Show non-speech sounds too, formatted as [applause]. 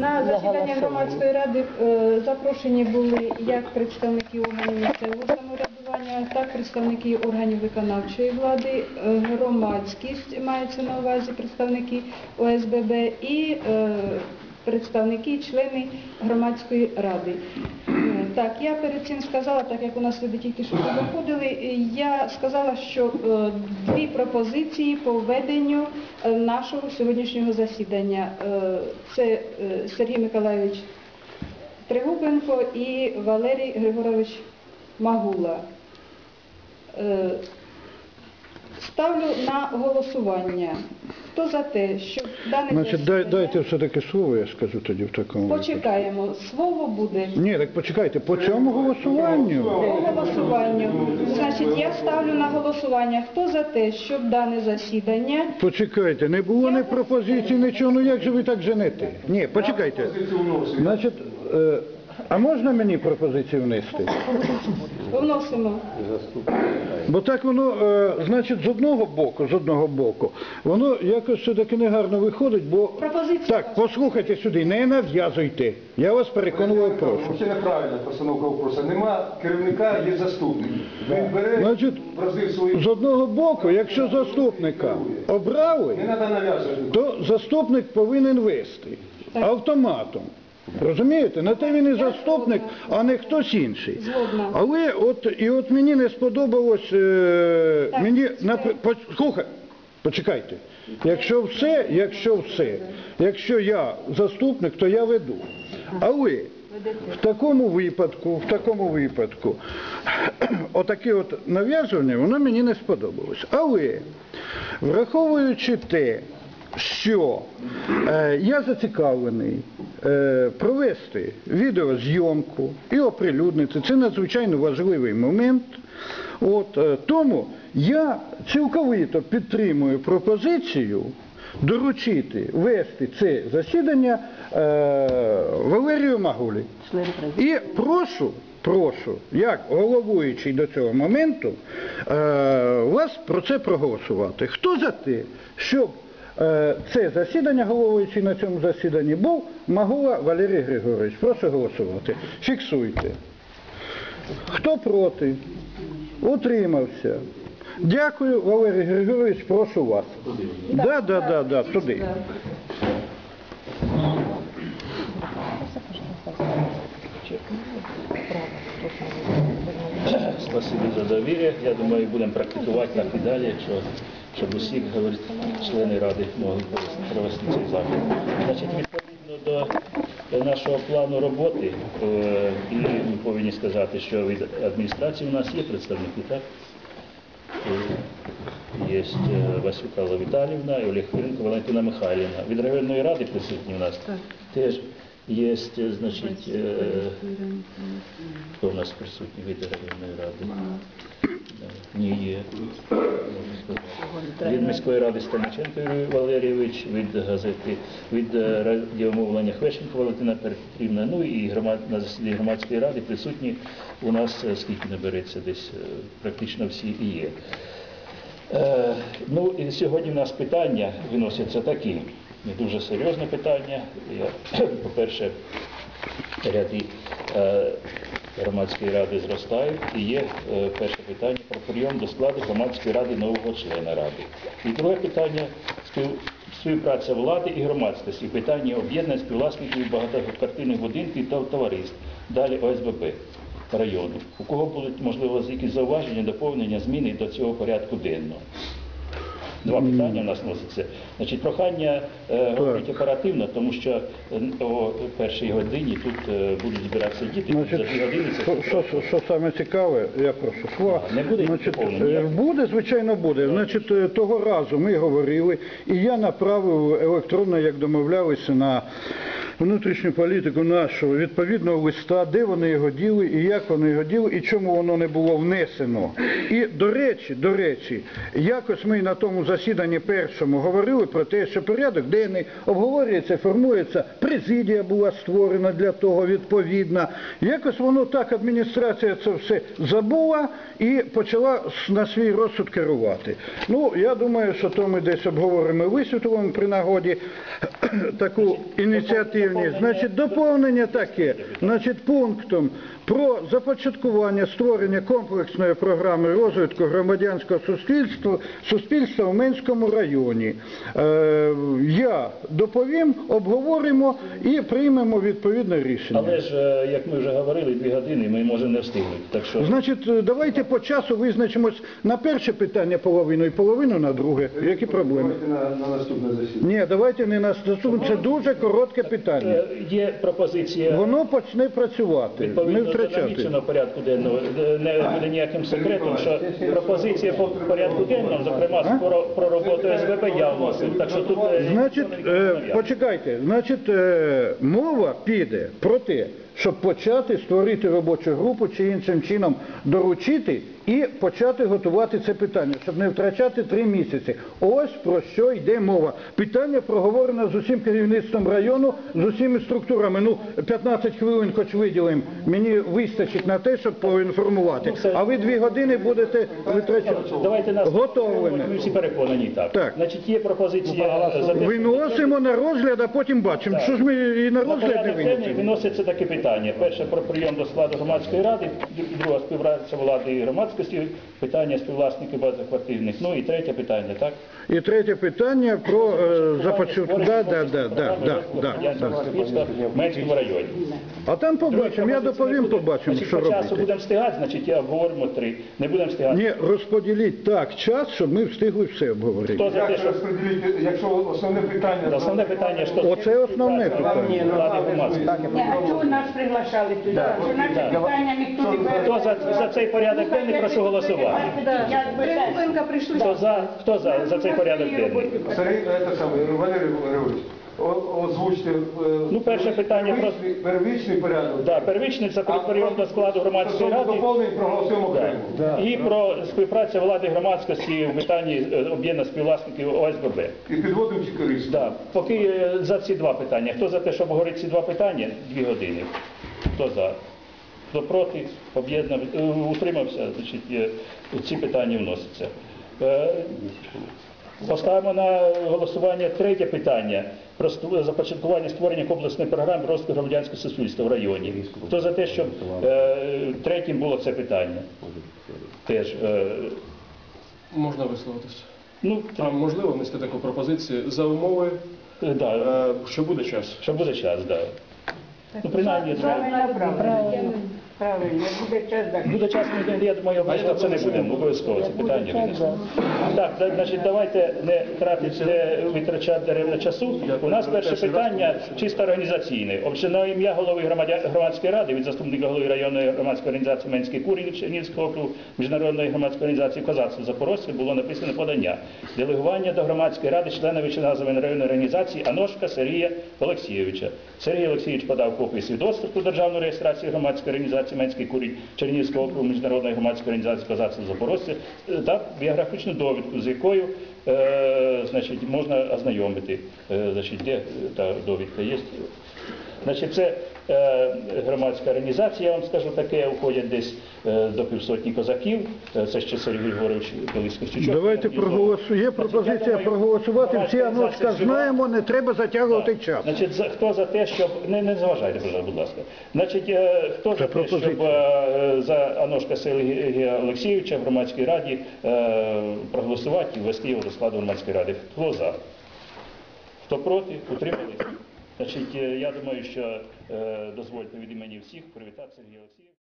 На засідання громадської ради е, запрошені були як представники органів місцевого самоврядування, так представники органів виконавчої влади, е, громадськість мається на увазі представники ОСББ і е, представники, члени громадської ради. Так, я перед цим сказала, так як у нас люди тільки що виходили, я сказала, що е, дві пропозиції по введенню е, нашого сьогоднішнього засідання. Е, Це Сергій Миколайович Тригубенко і Валерій Григорович Магула. Ставлю на голосування. Хто за те, щоб дане Значить, дай, засідання- дайте все-таки слово, я скажу тоді в такому. випадку. Почекаємо. Слово буде Ні, так почекайте, по цьому голосуванню. по голосуванню. Значить, я ставлю на голосування. Хто за те, щоб дане засідання Почекайте, не було ні пропозицій, нічого, ну як же ви так женете? Ні, почекайте. Значить, е, а можна мені пропозицію внести? вносимо? Бо так воно, е, значить, з одного боку, з одного боку, воно якось все-таки негарно виходить, бо... Пропозиція. Так, послухайте сюди, не нав'язуйте. Я вас переконував, прошу. Це неправильна постановка вопроса. Нема керівника, є заступник. Він бере, Значить, вразив свої... З одного боку, якщо заступника обрали, Не треба нав'язувати. то заступник повинен вести автоматом. Розумієте? На те він і заступник, а не хтось інший. Згодна. Але от і от мені не сподобалось. Е, Так, мені чекай. напр- слухай, почекайте. Якщо все, якщо все, якщо я заступник, то я веду. Але в такому випадку, в такому випадку, [clears throat] отаке от нав'язування, воно мені не сподобалось. Але враховуючи те, що е, я зацікавлений е, провести відеозйомку і оприлюднити, це надзвичайно важливий момент. От, е, тому я цілковито підтримую пропозицію доручити вести це засідання е, Валерію Магулі. І прошу, прошу, як головуючий до цього моменту, е, вас про це проголосувати. Хто за те, щоб це засідання, головуючий на цьому засіданні, був Магула Валерій Григорович. Прошу голосувати. Фіксуйте. Хто проти? Утримався. Дякую, Валерій Григорович, прошу вас. Да, да, да, да, туди. Спасибо за довір'я. Я думаю, будемо практикувати так і далі, якщо, щоб усі говорить, члени ради могли провести цей захід. Значить, відповідно до нашого плану роботи, е, і ми повинні сказати, що від адміністрації у нас є представники, так? Е, Є Васюк Алла Віталівна і Олег Фиренко, Валентина Михайлівна. Від районної ради присутні у нас теж є, значить, е, хто у нас присутній від районної ради? Ні, є. Від міської ради Станиченко Юрій Валерійович, від газети, від е, радіомовлення Хвещенко Валентина Петрівна, ну і громад, на засіданні громадської ради присутні у нас, е, скільки набереться, десь е, практично всі і є. Е, Ну і сьогодні в нас питання виносяться такі, не дуже серйозне питання. Я, [clears throat] по-перше, ряди е, громадської ради зростають і є е, перше питання про прийом до складу громадської ради нового члена ради. І друге питання спів, співпраця влади і громадськості, питання об'єднання співвласників багатоквартирних будинків та товариств, далі ОСББ району. У кого будуть, можливо, якісь зауваження, доповнення, зміни до цього порядку денного? Два питання в нас носиться. Значить, прохання е, говорити оперативно, тому що е, о першій годині тут е, будуть збиратися діти. Значить, за дві години це що, що, що, що саме цікаве, я прошу слова. А, не буде Значить, доповнення? е, буде, звичайно, буде. Значить, е, того разу ми говорили, і я направив електронно, як домовлялися, на внутрішню політику нашого відповідного листа, де вони його діли, і як вони його діли, і чому воно не було внесено. І до речі, до речі, якось ми на тому засіданні першому говорили про те, що порядок денний обговорюється, формується, президія була створена для того відповідна. Якось воно так, адміністрація це все забула і почала на свій розсуд керувати. Ну, я думаю, що то ми десь обговоримо і висвітлимо при нагоді [clears throat] таку ініціативну. Михайлівні, значить, доповнення таке, значить, пунктом про започаткування створення комплексної програми розвитку громадянського суспільства, суспільства в Менському районі. Е, я доповім, обговоримо і приймемо відповідне рішення. Але ж, е, як ми вже говорили, дві години ми можемо не встигнути. Так що Значить, е, давайте по часу визначимось на перше питання половину і половину на друге. Які проблеми? На, на наступне засідання. Ні, давайте не на стосунку. Це дуже коротке питання. е, є пропозиція. Воно почне працювати, не Відповідно до втрачати. наміченого порядку денного е, не буде ніяким секретом, що пропозиція по порядку денному, зокрема про, про роботу СББ, я вносив. Так що тут е, Значить, е, почекайте, значить, е, мова піде про те, щоб почати створити робочу групу чи іншим чином доручити і почати готувати це питання, щоб не втрачати три місяці. Ось про що йде мова. Питання проговорено з усім керівництвом району, з усіма структурами. Ну, 15 хвилин хоч виділимо, мені вистачить на те, щоб поінформувати. А ви дві години будете витрачати. давайте нас Готовими. Ми всі переконані так. Так. Значить, є пропозиція за те, Виносимо на розгляд, а потім бачимо. Що ж ми і на розгляд не порядок денний винесемо? виноситься таке питання. Перше про прийом до складу громадської ради, друге співпраця влади і громадськості, питання співвласників багатоквартирних. Ну і третє питання, так? І третє питання про е, започаткування. Да, да, да, да, да, да, да. В Менському районі. А там побачимо, я доповім, побачимо, Значить, що по часу робити. будемо встигати, значить я обговоримо три. Не будемо встигати. Ні, розподіліть так час, щоб ми встигли все обговорити. Хто за те, Як що розподілити, якщо основне питання... основне питання, що Оце основне питання. Ні, ну, Влади а ви громадськості. Ні, а чого нас приглашали туди? Що наші питання ніхто не? Хто за, за цей порядок денний, прошу голосувати. Хвилинка прийшли. Хто за, хто за, за цей порядок денний? Сергій, це саме, Валерій Григорович, о- озвучте... е, Ну, перше питання про- первичний- Первичний порядок. Да, первичний це до складу громадської ради. доповнень проголосуємо Да. окремо. І про співпрацю влади і громадськості в питанні е, об'єднання співвласників ОСББ. І підводимо ці користь. Да. Поки е, за ці два питання. Хто за те, щоб говорити ці два питання? Дві години. Хто за? Хто проти? Об'єднав, е, утримався, значить, е, ці питання вносяться. Е, Поставимо на голосування третє питання про започаткування створення комплексної програми розвитку громадянського суспільства в районі. Хто за те, щоб е, третім було це питання? Теж. е, Можна висловитися. ну, А можливо внести таку пропозицію за умови, е, да, е, що буде час. що буде час, да. Ну, принаймні. Правильно, правильно. Буде час так. Буде час, я думаю, обов'язково це не будемо, обов'язково це питання винесемо. Так, да- значить, давайте не тратити, не витрачати даремно часу. У нас перше питання чисто організаційне. Отже, на ім'я голови громадя- громадської ради від заступника голови районної громадської організації Менський Курінь Чернігівського округу Міжнародної громадської організації Козацтво Запорожця було написано подання. Делегування до громадської ради члена вищеназваної районної організації Аношка Сергія Олексійовича. Сергій Олексійович подав копію свідоцтва про державну реєстрацію громадської організації Менський Курінь Чернігівського округу Міжнародної громадської організації козацтва Запорожця е, та біографічну довідку, з якою е, значить, можна ознайомити, е, значить, де е, та довідка є. Значить, це е, громадська організація, я вам скажу таке, входять десь е, до півсотні козаків. Е, Це ще Сергій Григорович Колись Костючок. Давайте проголосуємо. Є пропозиція проголосувати. Всі аночка знаємо, не треба затягувати час. Значить, за, хто за те, щоб не, не заважайте, будь ласка. Значить, е, хто за те, щоб е, за Аношка Сергія Олексійовича в громадській раді е, проголосувати і ввести його до складу громадської ради? Хто за? Хто проти? Утримались? Значить, е, я думаю, що е, дозвольте від імені всіх привітати Сергія Олексійовича.